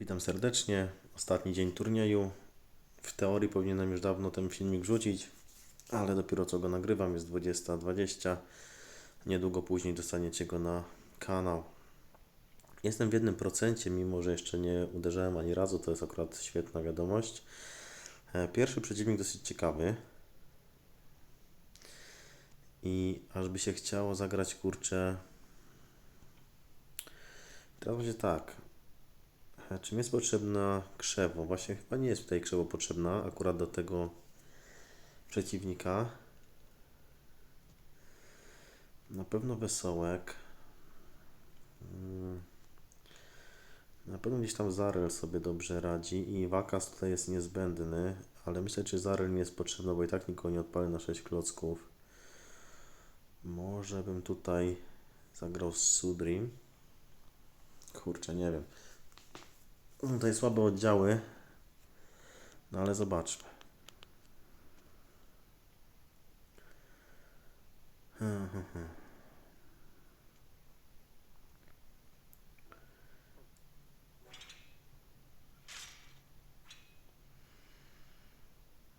Witam serdecznie. Ostatni dzień turnieju. W teorii powinienem już dawno ten filmik wrzucić, ale dopiero co go nagrywam, jest 20.20. Niedługo później dostaniecie go na kanał. Jestem w jednym procencie, mimo że jeszcze nie uderzałem ani razu, to jest akurat świetna wiadomość. E, Pierwszy przeciwnik dosyć ciekawy. I aż by się chciało zagrać kurczę. Teraz będzie tak. Czym jest potrzebna krzewo? Właśnie chyba nie jest tutaj krzewo potrzebna akurat do tego przeciwnika. Na pewno wesołek. Mm. Na pewno gdzieś tam Zarel sobie dobrze radzi i Wakas tutaj jest niezbędny, ale myślę, czy Zarel nie jest potrzebny, bo i tak nikogo nie odpalę na 6 klocków. Może bym tutaj zagrał z Sudrim. Kurczę, nie wiem. Tutaj słabe oddziały, no ale zobaczmy.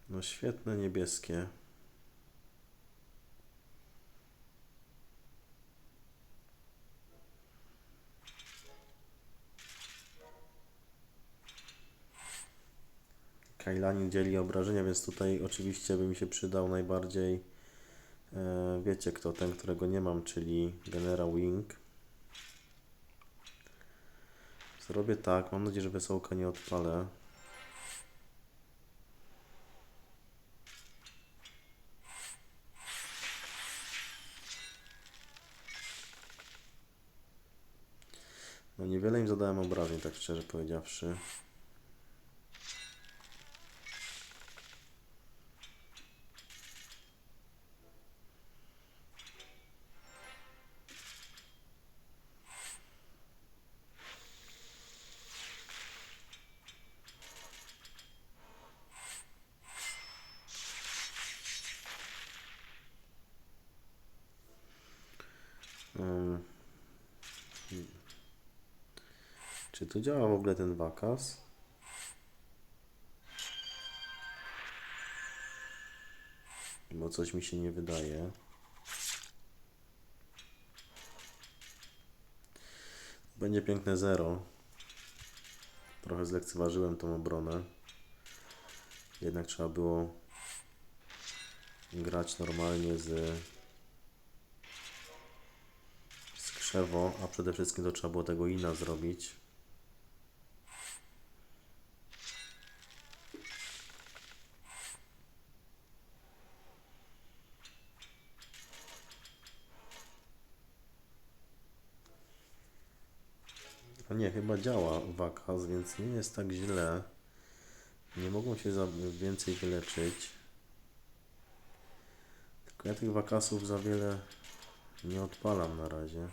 No świetne niebieskie. Kajlanin dzieli obrażenia, więc tutaj oczywiście by mi się przydał najbardziej e, wiecie kto, ten, którego nie mam, czyli Generał Wing. Zrobię tak, mam nadzieję, że wesołka nie odpalę. No niewiele im zadałem obrażeń, tak szczerze powiedziawszy. Działa w ogóle ten wakas? Bo coś mi się nie wydaje. Będzie piękne zero. Trochę zlekceważyłem tą obronę. Jednak trzeba było grać normalnie z skrzewo, a przede wszystkim to trzeba było tego ina zrobić. A nie, chyba działa wakas, więc nie jest tak źle. Nie mogą się za więcej wyleczyć. Tylko ja tych wakasów za wiele nie odpalam na razie.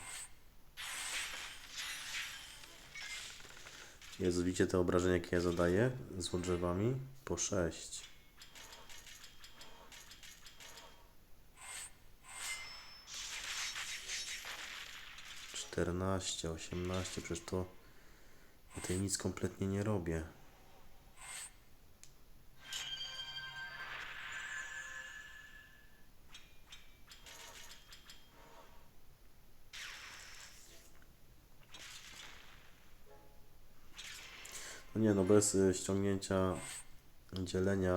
Jezu, widzicie te obrażenia, jakie ja zadaję z odrzewami? Po 6. Czternaście, osiemnaście, przecież to ja tutaj nic kompletnie nie robię. No nie, no bez y, ściągnięcia dzielenia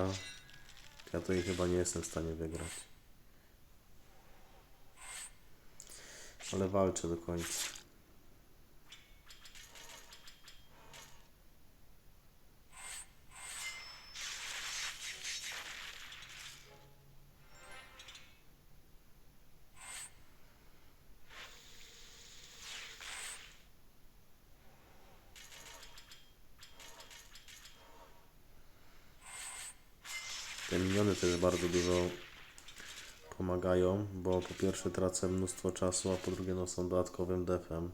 ja tutaj chyba nie jestem w stanie wygrać. Ale walczę do końca. Te miniony też bardzo dużo pomagają, bo po pierwsze tracę mnóstwo czasu, a po drugie no są dodatkowym defem.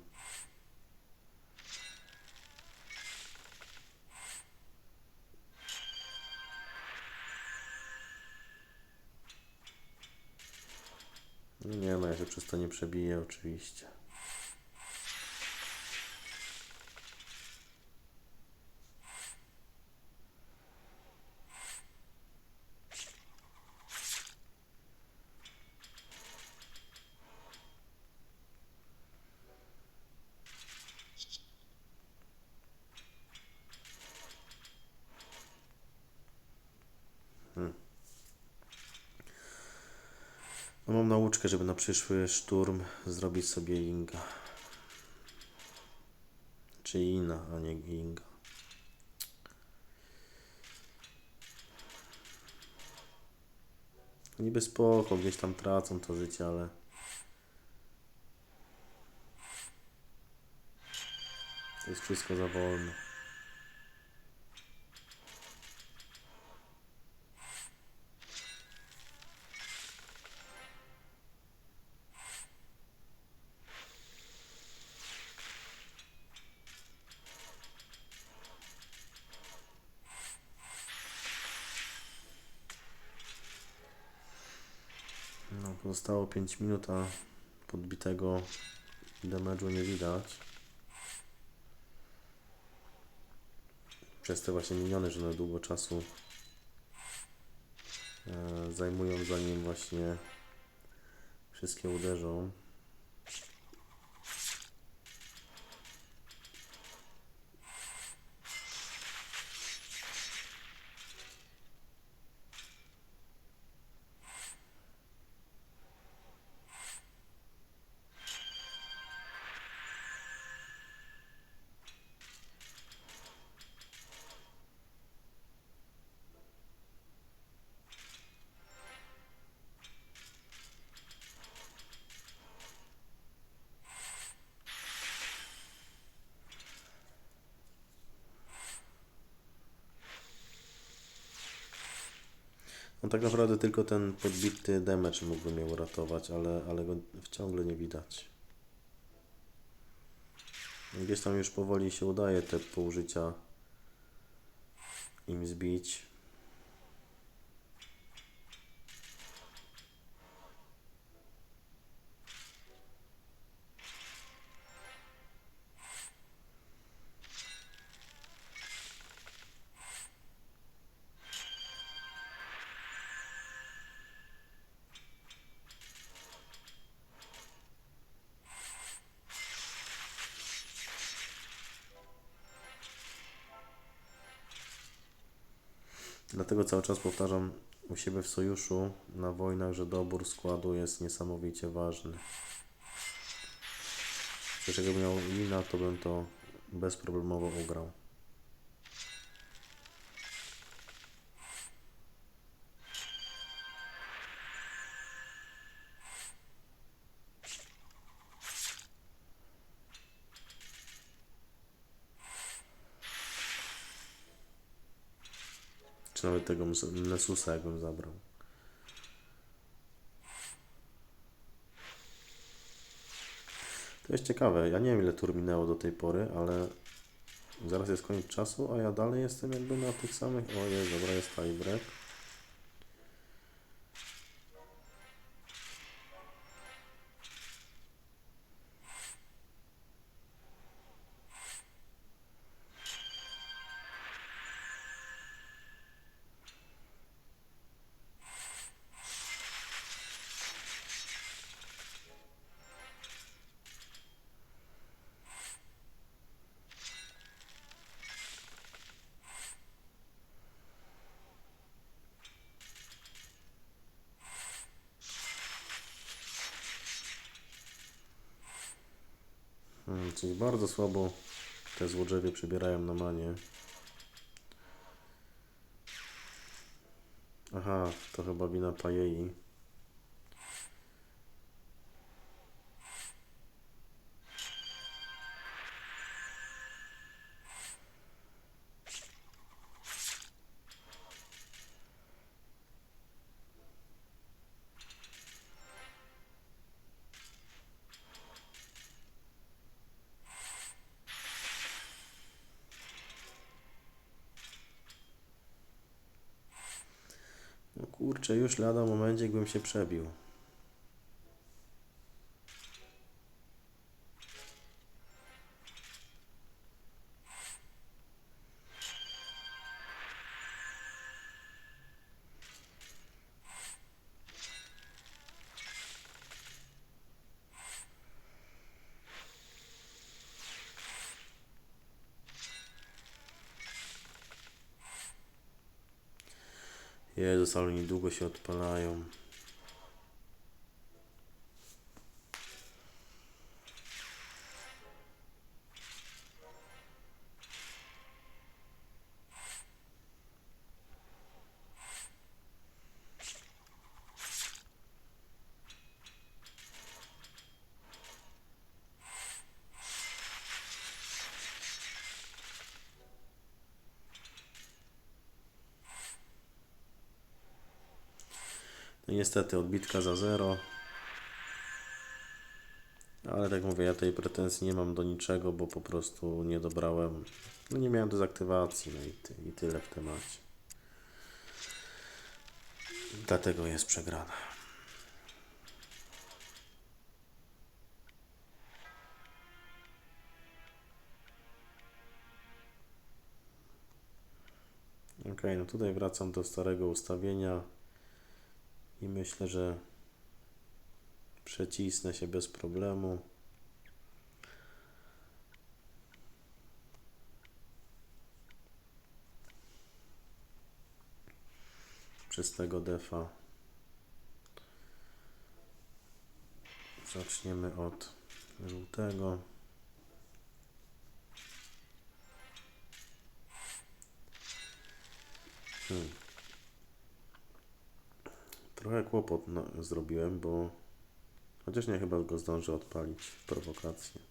No nie no, ja się przez to nie przebiję oczywiście. No mam nauczkę, żeby na przyszły szturm zrobić sobie Inga. Czy Ina, a nie Inga. Niby spoko, gdzieś tam tracą to życie, ale... To jest wszystko za wolno. Pozostało 5 minut, a podbitego damage'u nie widać. Przez te właśnie miniony, że na długo czasu e, zajmują zanim właśnie wszystkie uderzą. No tak naprawdę tylko ten podbity damage mógłby mnie uratować, ale, ale go ciągle nie widać. Gdzieś tam już powoli się udaje te pół życia im zbić. Dlatego cały czas powtarzam u siebie w sojuszu na wojnach, że dobór składu jest niesamowicie ważny. Przecież jakbym miał Lina, to bym to bezproblemowo ugrał. Czy nawet tego Nesusa jakbym zabrał. To jest ciekawe. Ja nie wiem ile tur minęło do tej pory, ale zaraz jest koniec czasu, a ja dalej jestem jakby na tych samych. O jest, dobra, jest tiebreak. Czyli bardzo słabo te złodziewie przybierają na manie. Aha, to chyba wina Pajei. Kurczę, już lada momencie, bym się przebił. Jezus, ale niedługo się odpalają. No niestety odbitka za 0. Ale tak mówię, ja tej pretensji nie mam do niczego, bo po prostu nie dobrałem. No nie miałem dezaktywacji, no i, ty, i tyle w temacie. Dlatego jest przegrana. Ok, no tutaj wracam do starego ustawienia i myślę, że przecisnę się bez problemu. Przez tego defa zaczniemy od żółtego. Hmm. Trochę kłopot no, zrobiłem, bo chociaż nie chyba go zdążę odpalić prowokację.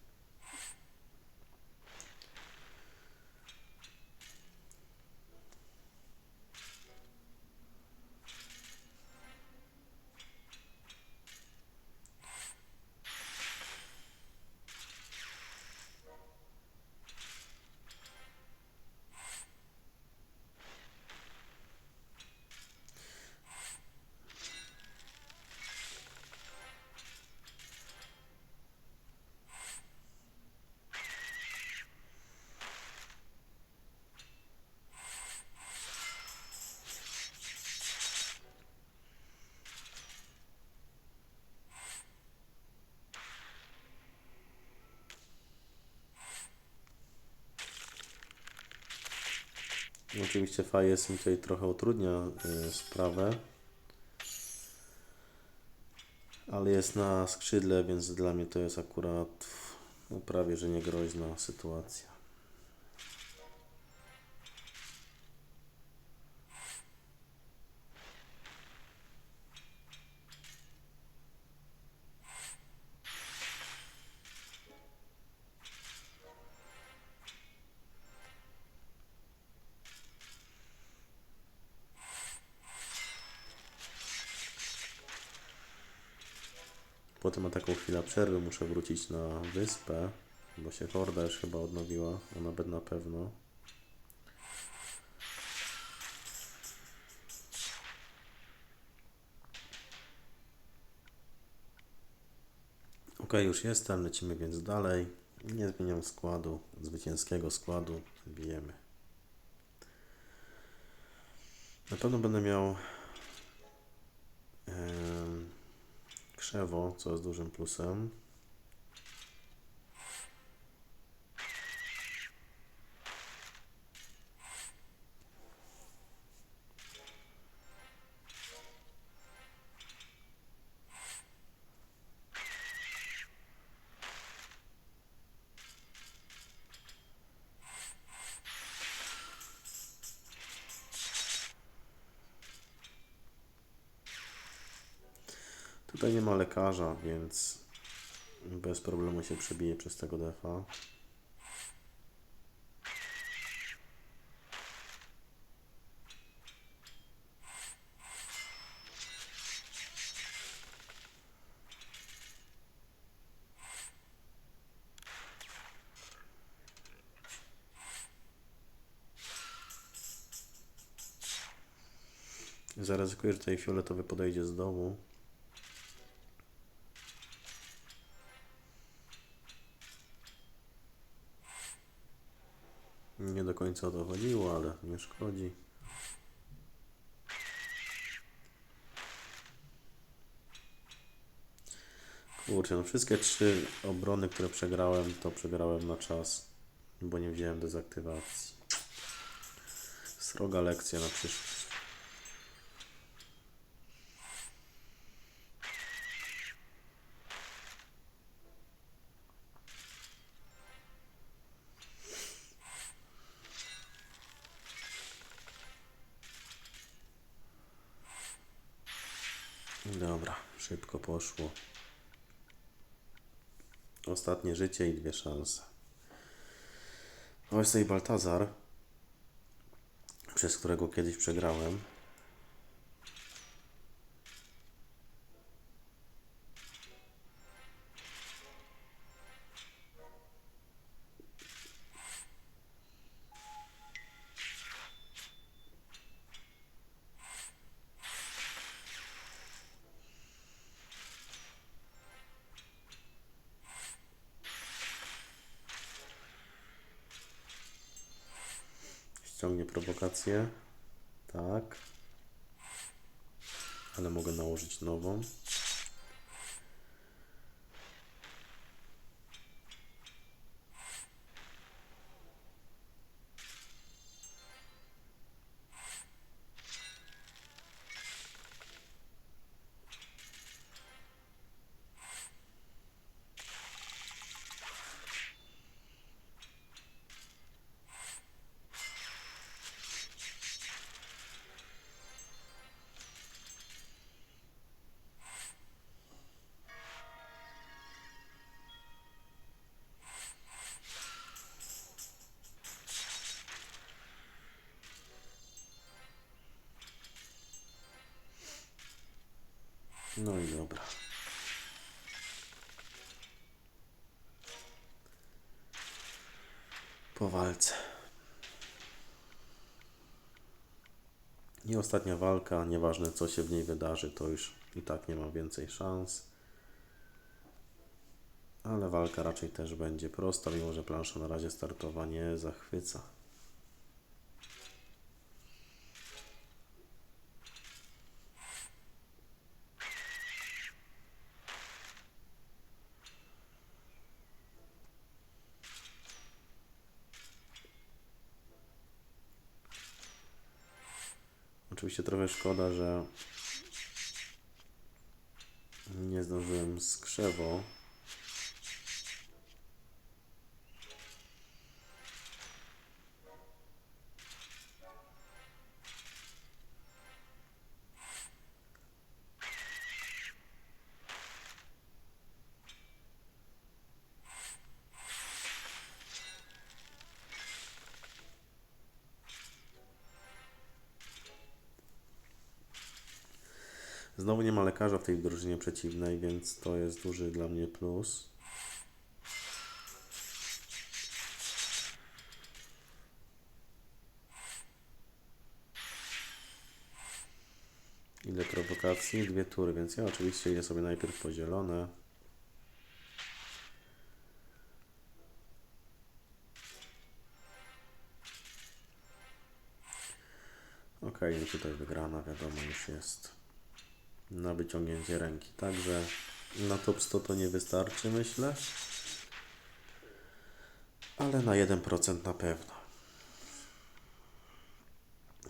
Oczywiście Fajes mi tutaj trochę utrudnia y, sprawę. Ale jest na skrzydle, więc dla mnie to jest akurat no, prawie że niegroźna sytuacja. Potem ma taką chwilę przerwy, muszę wrócić na wyspę, bo się horda już chyba odnowiła, a nawet na pewno. Ok, już jestem, lecimy więc dalej. Nie zmieniam składu, zwycięskiego składu, bijemy. Na pewno będę miał em, krzewo, co jest dużym plusem. Tutaj nie ma lekarza, więc bez problemu się przebije przez tego defa. Zaryzykuję, że tutaj fioletowy podejdzie z dołu. Końca o to chodziło, ale nie szkodzi. Kurczę, no wszystkie trzy obrony, które przegrałem, to przegrałem na czas, bo nie wziąłem dezaktywacji. Sroga lekcja na przyszłość. doszło. Ostatnie życie i dwie szanse. Ojca i Baltazar, przez którego kiedyś przegrałem, prowokację. Tak. Ale mogę nałożyć nową. No i dobra. Po walce. I ostatnia walka, nieważne co się w niej wydarzy, to już i tak nie ma więcej szans. Ale walka raczej też będzie prosta, mimo że plansza na razie startowa nie zachwyca. Oczywiście trochę szkoda, że nie zdążyłem z krzewo. Znowu nie ma lekarza w tej drużynie przeciwnej, więc to jest duży dla mnie plus. Ile prowokacji? Dwie tury, więc ja oczywiście idę sobie najpierw po zielone. Okej, no tutaj wygrana, wiadomo, już jest na wyciągnięcie ręki. Także na top 100 to nie wystarczy, myślę. Ale na 1% na pewno.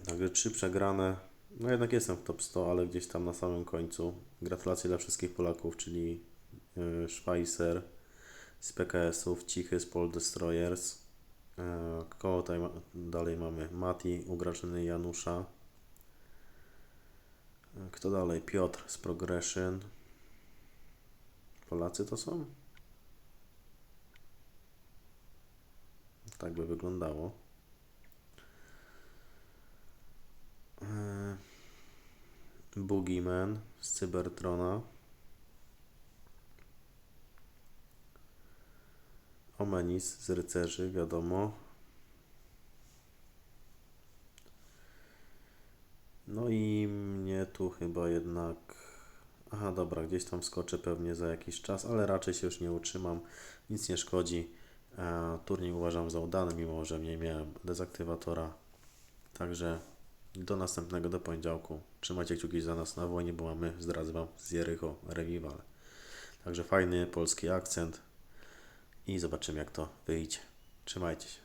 Także trzy przegrane. No jednak jestem w top 100, ale gdzieś tam na samym końcu. Gratulacje dla wszystkich Polaków, czyli yy, Schweizer z PKS-ów, Cichy z Pol Destroyers. Yy, koło tutaj dalej mamy Mati u Grażyny i Janusza. Kto dalej? Piotr z Progression. Polacy to są? Tak by wyglądało. Eee, Boogeyman z Cybertrona. Omenis z Rycerzy, wiadomo. No i mnie tu chyba jednak. Aha, dobra, gdzieś tam skoczę pewnie za jakiś czas, ale raczej się już nie utrzymam. Nic nie szkodzi. E, turniej uważam za udany, mimo że nie miałem dezaktywatora. Także do następnego, do poniedziałku. Trzymajcie kciuki za nas na wojnie, bo mamy, zdradzę Wam, z Jericho Revival. Także fajny polski akcent i zobaczymy jak to wyjdzie. Trzymajcie się.